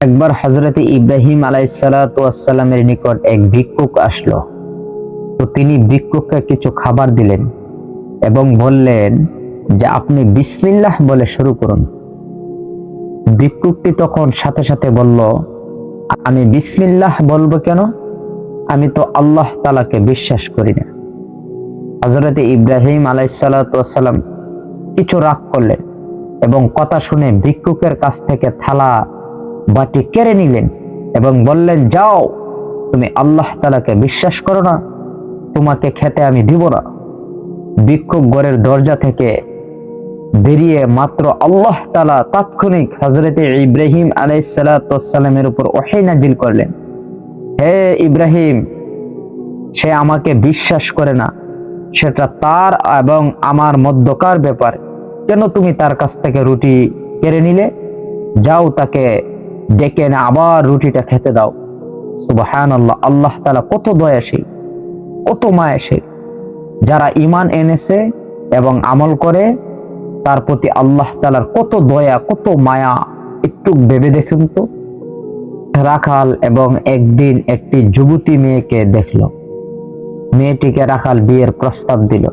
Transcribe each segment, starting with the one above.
একবার হজরত ইব্রাহিম আলাইসালামের নিকট এক ভিক্ষুক আসলো। তো তিনি ভিক্ষুককে কিছু খাবার দিলেন এবং বললেন, যে আপনি বিসমিল্লাহ বলে শুরু করুন। ভিক্ষুকটি তখন সাথে সাথে বলল, আমি বিসমিল্লাহ বলব কেন? আমি তো আল্লাহ তালাকে বিশ্বাস করি না। হজরত ইব্রাহিম আলাইসালাম কিছু রাগ করলেন এবং কথা শুনে ভিক্ষুকের কাছ থেকে থালা বাটি কেড়ে নিলেন এবং বললেন, যাও, তুমি আল্লাহ তালাকে বিশ্বাস করো না, তোমাকে খেতে আমি দিব না। বিক্ষোভ ঘরের দরজা থেকে বেরিয়ে মাত্র আল্লাহ তালা তাৎক্ষণিক হজরতে ইব্রাহিম আলাইসালামের উপর ওহে নাজিল করলেন। হে ইব্রাহিম, সে আমাকে বিশ্বাস করে না, সেটা তার এবং আমার মধ্যকার ব্যাপার। কেন তুমি তার কাছ থেকে রুটি কেড়ে নিলে? যাও তাকে ডেকে এনে আবার রুটিটা খেতে দাও। সুবাহান আল্লাহ আল্লাহ তালা কত দয়াশীল, কত মায়াশীল। যারা ইমান এনেছে এবং আমল করে, তার প্রতি আল্লাহ তালার কত দয়া, কত মায়া, একটু ভেবে দেখুন তো। রাখাল এবং একদিন একটি যুবতী মেয়েকে দেখল। মেয়েটিকে রাখাল বিয়ের প্রস্তাব দিল।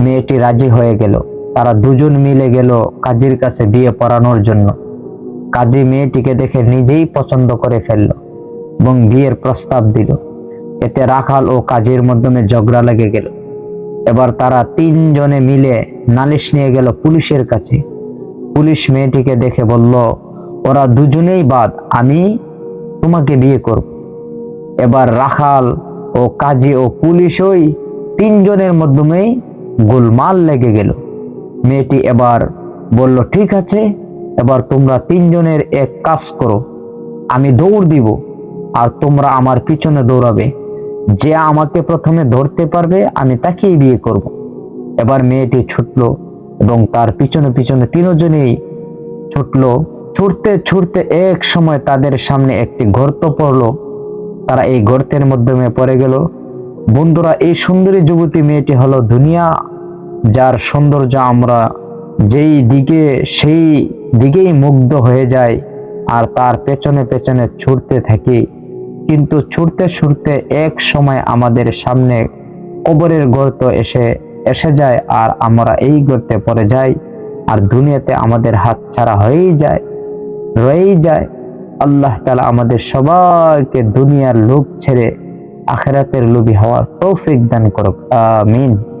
মেয়েটি রাজি হয়ে গেল। তারা দুজন মিলে গেল কাজীর কাছে বিয়ে পড়ানোর জন্য। কাজী মেয়েটিকে দেখে নিজেই পছন্দ করে ফেলল এবং বিয়ের প্রস্তাব দিল। এতে রাখাল ও কাজীর মাধ্যমে ঝগড়া লেগে গেল। এবার তারা তিনজনে মিলে নালিশ নিয়ে গেল পুলিশের কাছে। পুলিশ মেয়েটিকে দেখে বলল, ওরা দুজনেই বাদ, আমি তোমাকে বিয়ে করব। এবার রাখাল ও কাজী ও পুলিশ ওই তিনজনের মাধ্যমেই গোলমাল লেগে গেল। মেয়েটি এবার বলল, ঠিক আছে এবার তোমরা তিনজনের এক কাজ করো। আমি দৌড় দিব আর তোমরা আমার পিছনে দৌড়াবে। যে আমাকে প্রথমে ধরতে পারবে, আমি তাকেই বিয়ে করব। এবার মেয়েটি ছুটলো এবং তার পিছনে পিছনে তিনজনেই ছুটলো। ছুটতে ছুটতে এক সময় তাদের সামনে একটি গর্ত পড়ল। তারা এই গর্তের মাধ্যমে পড়ে গেল। বন্ধুরা, এই সুন্দরী যুবতী মেয়েটি হলো দুনিয়া যার সৌন্দর্য আমরা যেই দিকে, সেই দিকেই মুগ্ধ হয়ে যায় আর তার পেছনে পেছনে ছুটতে থাকি। কিন্তু ছুটতে ছুটতে এক সময় আমাদের সামনে কবরের গর্ত এসে এসে যায় আর আমরা এই গর্তে পড়ে যাই আর দুনিয়াতে আমাদের হাত ছাড়া হয়েই যায়, রয়েই যায়। আল্লাহ তালা আমাদের সবাইকে দুনিয়ার লোভ ছেড়ে আখেরাতের লোভী হওয়ার তৌফিক দান করুক। আমিন।